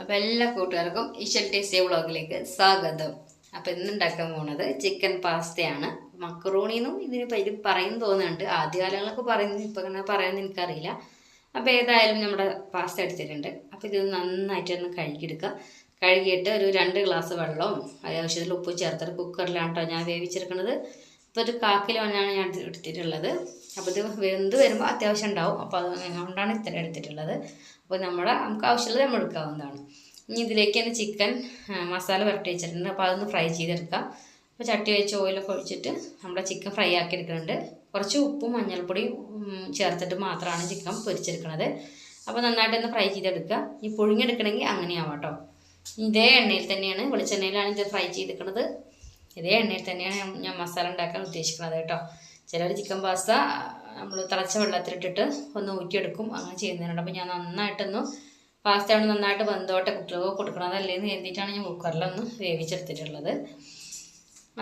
അപ്പോൾ എല്ലാ കൂട്ടുകാർക്കും ഇഷൽ ടേസ്റ്റി വ്ളോഗിലേക്ക് സ്വാഗതം. അപ്പോൾ ഇന്ന് ഉണ്ടാക്കാൻ പോകുന്നത് ചിക്കൻ പാസ്തയാണ്. മക്രൂണിന്നും ഇതിന് പേര് പറയും തോന്നുന്നുണ്ട്. ആദ്യകാലങ്ങളൊക്കെ പറയുന്നത് ഇപ്പം അങ്ങനെ പറയാമെന്ന് എനിക്കറിയില്ല. അപ്പോൾ ഏതായാലും നമ്മുടെ പാസ്ത എടുത്തിട്ടുണ്ട്. അപ്പോൾ ഇത് നന്നായിട്ടൊന്ന് കഴുകിയെടുക്കുക. കഴുകിയിട്ട് ഒരു രണ്ട് ഗ്ലാസ് വെള്ളവും ആവശ്യത്തിൽ ഉപ്പ് ചേർത്തിട്ട് കുക്കറിലാണ് കേട്ടോ ഞാൻ വേവിച്ചെടുക്കുന്നത് ഇപ്പോൾ ഒരു വന്നാണ് ഞാൻ എടുത്തിട്ടുള്ളത്. അപ്പോൾ ഇത് വെന്ത് വരുമ്പോൾ അത്യാവശ്യം ഉണ്ടാവും. അപ്പോൾ അത് അതുകൊണ്ടാണ് ഇത്ര എടുത്തിട്ടുള്ളത്. അപ്പോൾ നമ്മുടെ നമുക്ക് ആവശ്യമുള്ളത് നമ്മൾ എടുക്കാവുന്നതാണ്. ഇനി ഇതിലേക്ക് തന്നെ ചിക്കൻ മസാല പുരട്ടി വെച്ചിട്ടുണ്ട്. അപ്പോൾ അതൊന്ന് ഫ്രൈ ചെയ്തെടുക്കാം. അപ്പോൾ ചട്ടി വെച്ച് ഓയിലൊക്കെ ഒഴിച്ചിട്ട് നമ്മുടെ ചിക്കൻ ഫ്രൈ ആക്കി എടുക്കുന്നുണ്ട്. കുറച്ച് ഉപ്പും മഞ്ഞൾപ്പൊടിയും ചേർത്തിട്ട് മാത്രമാണ് ചിക്കൻ പൊരിച്ചെടുക്കുന്നത് അപ്പോൾ നന്നായിട്ടൊന്ന് ഫ്രൈ ചെയ്തെടുക്കുക. ഈ പുഴുങ്ങിയെടുക്കണമെങ്കിൽ അങ്ങനെയാവാം കേട്ടോ. ഇതേ എണ്ണയിൽ തന്നെയാണ് വെളിച്ചെണ്ണയിലാണ് ഇത് ഫ്രൈ ചെയ്തെടുക്കുന്നത് ഇതേ എണ്ണയിൽ തന്നെയാണ് ഞാൻ- മസാല ഉണ്ടാക്കാൻ ഉദ്ദേശിക്കുന്നത് കേട്ടോ. ചിലർ ചിക്കൻ പാസ്ത നമ്മൾ തിളച്ച വെള്ളത്തിലിട്ടിട്ട് ഒന്ന് ഊറ്റിയെടുക്കും. അങ്ങനെ ചെയ്യുന്നതിനുണ്ട് അപ്പോൾ ഞാൻ നന്നായിട്ടൊന്ന് പാസ്ത ആണ് നന്നായിട്ട് വെന്തോട്ടെ. കുട്ടികൾക്ക് കൊടുക്കണതല്ലേ എന്ന് കരുതിയിട്ടാണ് ഞാൻ കുക്കറിലൊന്ന് വേവിച്ചെടുത്തിട്ടുള്ളത്.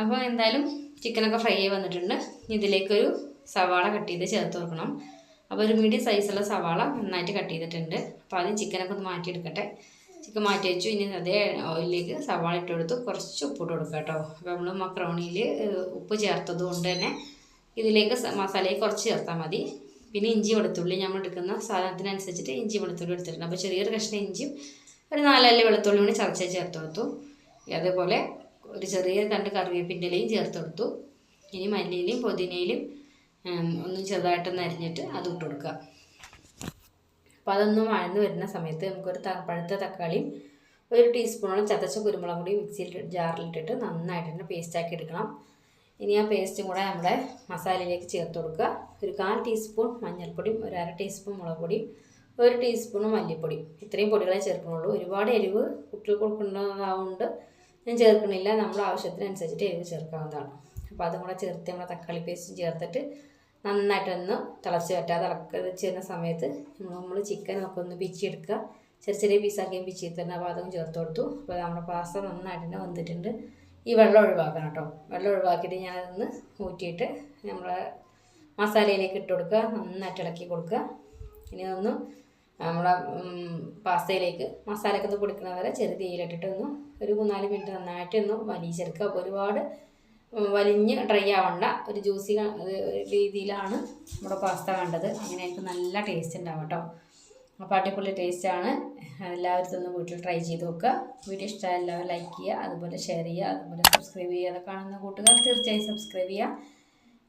അപ്പോൾ എന്തായാലും ചിക്കനൊക്കെ ഫ്രൈ ആയി വന്നിട്ടുണ്ട്. ഇതിലേക്കൊരു സവാള കട്ട് ചെയ്ത് ചേർത്ത് കൊടുക്കണം അപ്പോൾ ഒരു മീഡിയം സൈസുള്ള സവാള നന്നായിട്ട് കട്ട് ചെയ്തിട്ടുണ്ട്. അപ്പോൾ ആദ്യം ചിക്കനൊക്കെ ഒന്ന് മാറ്റിയെടുക്കട്ടെ. ചിക്കൻ മാറ്റി വെച്ചു. ഇനി അതേ ഓയിലിലേക്ക് സവാള ഇട്ട് കൊടുത്ത് കുറച്ച് ഉപ്പിട്ട് കൊടുക്കുക കേട്ടോ. അപ്പോൾ നമ്മൾ മക്രോണിയിൽ ഉപ്പ് ചേർത്തത് കൊണ്ട് തന്നെ ഇതിലേക്ക് മസാലയിൽ കുറച്ച് ചേർത്താൽ മതി. പിന്നെ ഇഞ്ചി വെളുത്തുള്ളി നമ്മൾ എടുക്കുന്ന സാധനത്തിനനുസരിച്ചിട്ട് ഇഞ്ചി വെളുത്തുള്ളി എടുത്തിട്ടുണ്ട്. അപ്പോൾ ചെറിയൊരു കഷ്ണം ഇഞ്ചിയും ഒരു നാലല്ലി വെളുത്തുള്ളി കൂടി ചതച്ച് ചേർത്ത് കൊടുത്തു. അതേപോലെ ഒരു ചെറിയ രണ്ട് കറിവേപ്പിന്റെലയും ചേർത്ത് കൊടുത്തു. ഇനി മല്ലിയിലും പുതിനയിലും ഒന്ന് ചെറുതായിട്ടൊന്ന് അരിഞ്ഞിട്ട് അത് ഇട്ട് കൊടുക്കുക. അപ്പോൾ അതൊന്ന് വഴന്ന് വരുന്ന സമയത്ത് നമുക്കൊരു പഴുത്ത തക്കാളിയും ഒരു ടീസ്പൂണോളം ചതച്ച കുരുമുളക് പൊടി മിക്സിയിൽ ജാറിലിട്ടിട്ട് നന്നായിട്ട് തന്നെ പേസ്റ്റാക്കി എടുക്കണം. ഇനി ആ പേസ്റ്റും കൂടെ നമ്മുടെ മസാലയിലേക്ക് ചേർത്ത് കൊടുക്കുക. ഒരു കാൽ ടീസ്പൂൺ മഞ്ഞൾപ്പൊടിയും ഒരു അര ടീസ്പൂൺ മുളക് പൊടിയും ഒരു ടീസ്പൂൺ മല്ലിപ്പൊടി. ഇത്രയും പൊടികളെ ചേർക്കുന്നുള്ളൂ. ഒരുപാട് എരിവ് കുട്ടികൾക്ക് കൊടുക്കുന്നതാവുകൊണ്ട് ഞാൻ ചേർക്കണില്ല നമ്മുടെ ആവശ്യത്തിനനുസരിച്ചിട്ട് എരിവ് ചേർക്കാവുന്നതാണ്. അപ്പോൾ അതും കൂടെ ചേർത്ത് നമ്മുടെ തക്കാളി പേസ്റ്റും ചേർത്തിട്ട് നന്നായിട്ടൊന്ന് തിളച്ച് വറ്റാതെ തിളച്ച് വരുന്ന സമയത്ത് നമ്മൾ ചിക്കൻ ഒക്കെ ഒന്ന് പിച്ചിയെടുക്കുക. ചെറിയ ചെറിയ പീസാക്കിയും പിച്ചി തന്നെ പാചകം ചേർത്ത് കൊടുത്തു. അപ്പോൾ നമ്മുടെ പാസ്ത നന്നായിട്ട് തന്നെ വന്നിട്ടുണ്ട് ഈ വെള്ളം ഒഴിവാക്കണം കേട്ടോ. വെള്ളം ഒഴിവാക്കിയിട്ട് ഞാനതൊന്ന് ഊറ്റിയിട്ട് നമ്മളെ മസാലയിലേക്ക് ഇട്ട് കൊടുക്കുക. നന്നായിട്ട് ഇളക്കി കൊടുക്കുക. ഇനി ഒന്ന് നമ്മുടെ പാസ്തയിലേക്ക് മസാലയൊക്കെ ഒന്ന് പൊടിക്കണ വരെ തീയിലിട്ടിട്ട് ഒന്ന് ഒരു മൂന്നാൽ മിനിറ്റ് നന്നായിട്ട് ഒന്ന് ചെറുക്കുക അപ്പോൾ ഒരുപാട് വലിഞ്ഞ് ഡ്രൈ ആവണ്ട. ഒരു ജ്യൂസി രീതിയിലാണ് നമ്മുടെ പാസ്ത വേണ്ടത്. അങ്ങനെ ആയിരിക്കും നല്ല ടേസ്റ്റ് ഉണ്ടാവും കേട്ടോ. അപ്പോൾ അടിപൊളി ടേസ്റ്റാണ് എല്ലാവരും ഒന്ന് വീട്ടിൽ ട്രൈ ചെയ്ത് നോക്കുക. വീഡിയോ ഇഷ്ടമായ എല്ലാവരും ലൈക്ക് ചെയ്യുക. അതുപോലെ ഷെയർ ചെയ്യുക. അതുപോലെ സബ്സ്ക്രൈബ് ചെയ്യുക. കാണുന്ന കൂട്ടുകാർ തീർച്ചയായും സബ്സ്ക്രൈബ് ചെയ്യുക.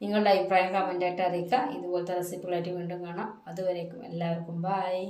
നിങ്ങളുടെ അഭിപ്രായം കമന്റായിട്ട് അറിയിക്കുക. ഇതുപോലത്തെ റെസിപ്പികളായിട്ട് വീണ്ടും കാണാം. അതുവരേക്കും എല്ലാവർക്കും ബായ്